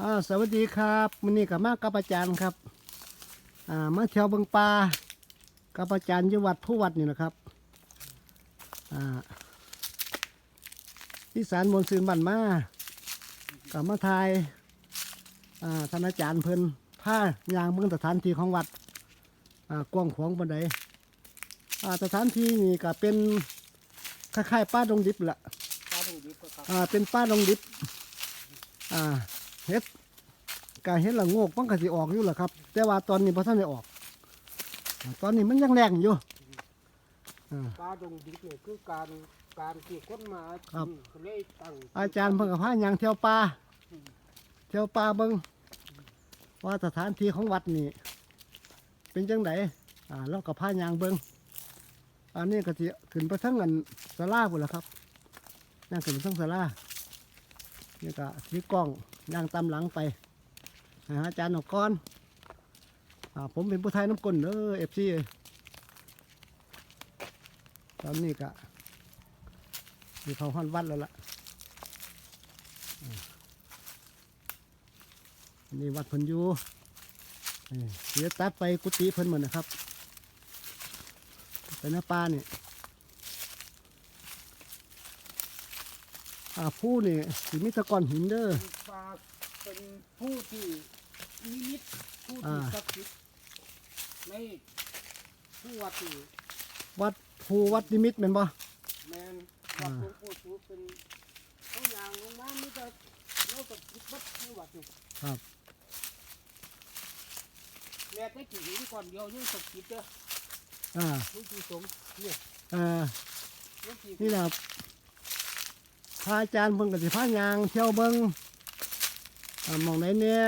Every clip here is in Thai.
อ่าสวัสดีครับมื้อนี้กับมากับอาจารย์ครับอ่ามาเที่ยวเบิงปลากับอาจารย์อยู่วัดผู้วัดนี่นะครับอ่าที่สารมนต์ซืนบันมากับมาทายอ่าท่านอาจารย์เพิ่นผ้ายางเมืองสถานที่ของวัดอ่ากว้างขวางบันไดอ่าสถานที่นี่ก็เป็นคล้ายๆป้าดงดิบแหละปลาดุกดิบก็ครับอ่าเป็นป้าดงดิบอ่าเฮ็ด กาเฮ็ดละโงกมันก็สิออกอยู่แหละครับ แต่ว่าตอนนี้พอท่านได้ออกอ่าตอนนี้มันยังแรงอยู่อ่าปลาดุกดิบเนี่ยคือการการเกี่ยวก้นมาครับก็เลยตั้งอาจารย์เพิ่งกับพายางเที่ยวป่าเที่ยวป่าเบิ่งว่าสถานที่ของวัดนี่เป็นจังไดอ่าแล้วก็พายางเบิ่งอันนี้ก็สิขึ้นไปทั้งอันศาลาพุ่นล่ะครับย่างขึ้นไปทั้งศาลานี่ก็ถือกล้องย่างตามหลังไปหา อาจารย์ออกก่อนอผมเป็นผู้ไทยน้ำกลนเด้อเอฟซีตอนนี้ก็มีเขาห้อนวัดแล้วล่ะนี่วัดพิ่นยูเดี๋ยวตัดไปกุฏิเพิ่นหมดนะครับไปหน้าป่านี่อาผู้นี่สิมีแตะกอนหินเด้อเป็นผู้ที่ นิมิตผู้อ่าที่ศักดิ์สิทธิ์ในผู้วัดที่วัดภูวัดนิมิตรเป็นบ่ แมนวัดหลวงปู่สูเป็นตัวอย่างลงมานี่จะเรากับคิดวัดที่วัดนี่ครับ แม่ได้กี่หินก่อนเดียวยังศักดิ์สิทธิ์เด้ออ่าหลวงปู่สงฆ์เนี่ยเอ่อหลวงปู่นี่แหละครับพระอาจารย์เพิ่นก็สิพายางเที่ยวเบิ่งอ่าหมองไหนเนี่ย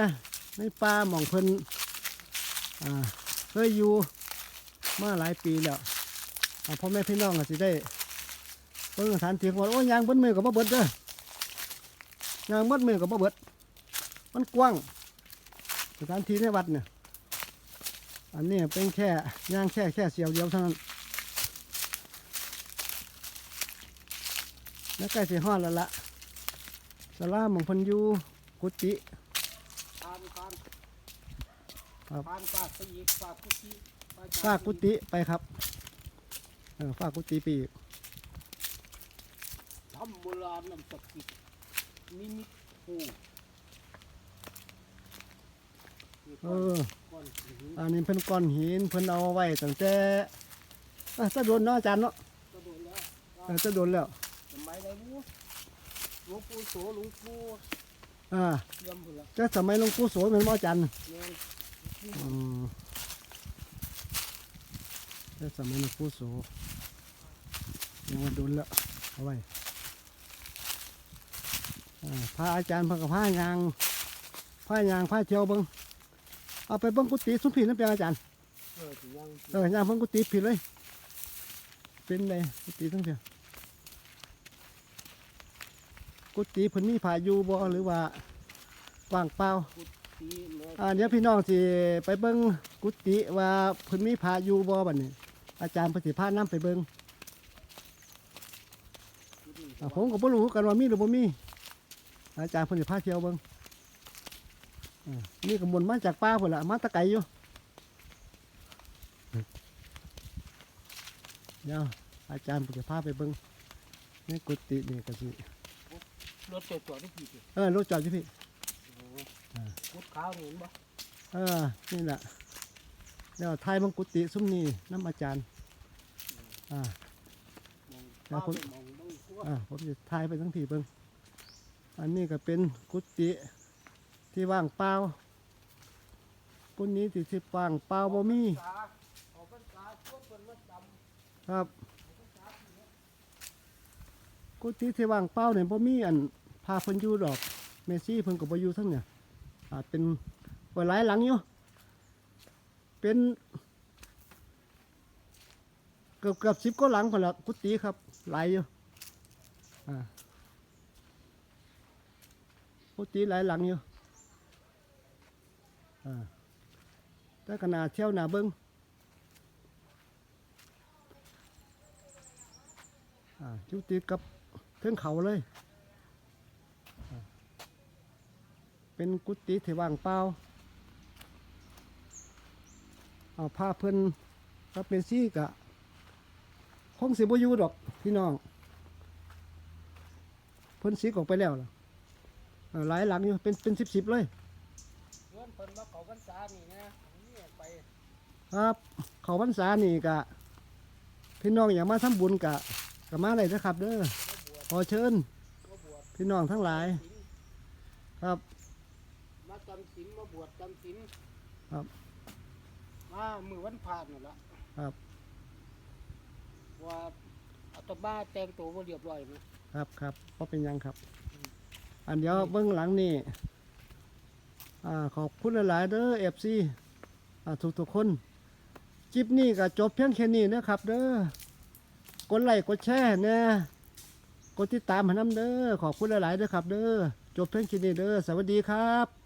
ในป่าหมองเพิ่นอ่าเคยอยู่มาหลายปีแล้วพ่อแม่พี่น้องก็สิได้เบิ่งสถานที่ของวัดโอ้ยยางเบิ้มือกับบ่เบิดเด้อยางเบิ้มือกับบ่เบิด มันกว้างสถานที่ในวัดเนี่ยอันนี้เป็นแค่ยางแค่แค่เสียวเดียวเท่านั้นแล้วใกล้สิฮอดแล้วละสลาหมองพันอยูกุฏิ ทานทานครับทานปลาสยีปลากุฏิปลฝากกุฏิไปครับเออฝากกุฏิไปอีกทำโบราณนำศักดิ์สิทธิ์นิมิตผู้เออก้อนหินอันนี้เพิ่นก้อนหินเพิ่นเอาไว้ตั้งแต่อะจะโดนเนาะอาจารย์เนาะก็โดนแล้วเออจะโดนแล้ว สมัยไหนรู้หลวงปู่โสหลวงปู่ อ่าเยี่ยมพุ่นละแต่สมัยหลวงปู่โสเป็นบ่อาจารย์แม่นอืมแต่สมัยหลวงปู่โสยังว่าโดนแล้วเอาไว้อ่าพระอาจารย์เพิ่นกับพายางพายางพาเที่ยวเบิ่งเอาไปเบิ่งกุฏิสุมพีนั่นเป็นอาจารย์ เออถึงยังเออย่างเพิ่งกุฏิผิดเลย เป็นไงกุฏิทั้งเดียว กุฏิเพิ่นมีผาอยู่บ่หรือว่าว่างเปล่าตีแม่อ่าเดี๋ยวพี่น้องสิไปเบิ่งกุฏิว่าเพิ่นมีผาอยู่บ่บัดนี้ อาจารย์เพิ่นสิพานํไปเบิ่งอ่าผมก็บ่รู้กันว่ามีหรือบ่มี อาจารย์เพิ่นสิพาเที่ยวเบิ่งอ่านี่ก็มนต์มาจากป่าพุ่นล่ะมาแตะไกลอยู่เดี๋ยวอาจารย์ผมจะพาไปเบิ้งในกุฏินี่ก็สิ รถตัวตัวได้กี่ตัวเออรถจอดอยู่พี่อ่าพุทธขาวนี่เห็นบ่เออนี่แหละเดี๋ยวทายมังกุฏิซุ้มนี่น้ำอาจารย์อ่ามองแล้วป้าผมไปมองเบิ่งตัวอ่าผมจะทายไปทั้งทีเบิ้งอันนี้ก็เป็นกุฏิที่ว่างเปล่ากุฏินี้ที่ที่ว่างเปล่าบ่มีษาออกพรรษาพวกเพิ่นมาจำครับกุฏิที่ว่างเปล่าเนี่ยบ่มีอัน พาเพิ่นอยู่ดอกเมซี่เพิ่นก็บ่อยู่ทั้งเนี่ยอาจเป็นไว้หลายหลังอยู่เป็นเกือบเกือบสิบก็หลังคนละกุฏิครับหลายอยู่กุฏิหลายหลังอยู่อ่าแต่ขนาดเที่ยวหนาเบิ้งจุติดกับเทิงเขาเลย เป็นกุฏิที่ว่างเปล่าเอาผ้าเพิ่นก็เป็นซี่กะคงสิบ่อยู่ดอกพี่น้อง เพิ่นสีกออกไปแล้วล่ะเอ่อหลายหลังอยู่เป็นเป็นสิบสิบเลยเงินเพิ่นมาเขาพรรษานี่นะนี่ไปครับ เขาพรรษานี่กะ พี่น้องอยากมาทำบุญกะกะมาเลยนะครับเด้อขอเชิญมาบวชพี่น้องทั้งหลายศีลครับมา จำศีลมาบวชจำศีลครับมามือวันผ่านนั่นละครับ ว่าเอาตบ้าแต่งตัวบ่เรียบร้อยไหม ครับครับเพราะเป็นหยังครับ อันเดียวเบื้องหลังนี่อ่าขอบคุณหลาย ๆ เด้อเอฟซีทุกทุกๆคนคลิปนี้ก็จบเพียงแค่นี้นะครับ เด้อกดไลค์กดแชร์เนี่ยกดติดตามให้น้ำเด้อขอบคุณหลาย ๆ เด้อครับ เด้อจบเพียงแค่นี้เด้อสวัสดีครับ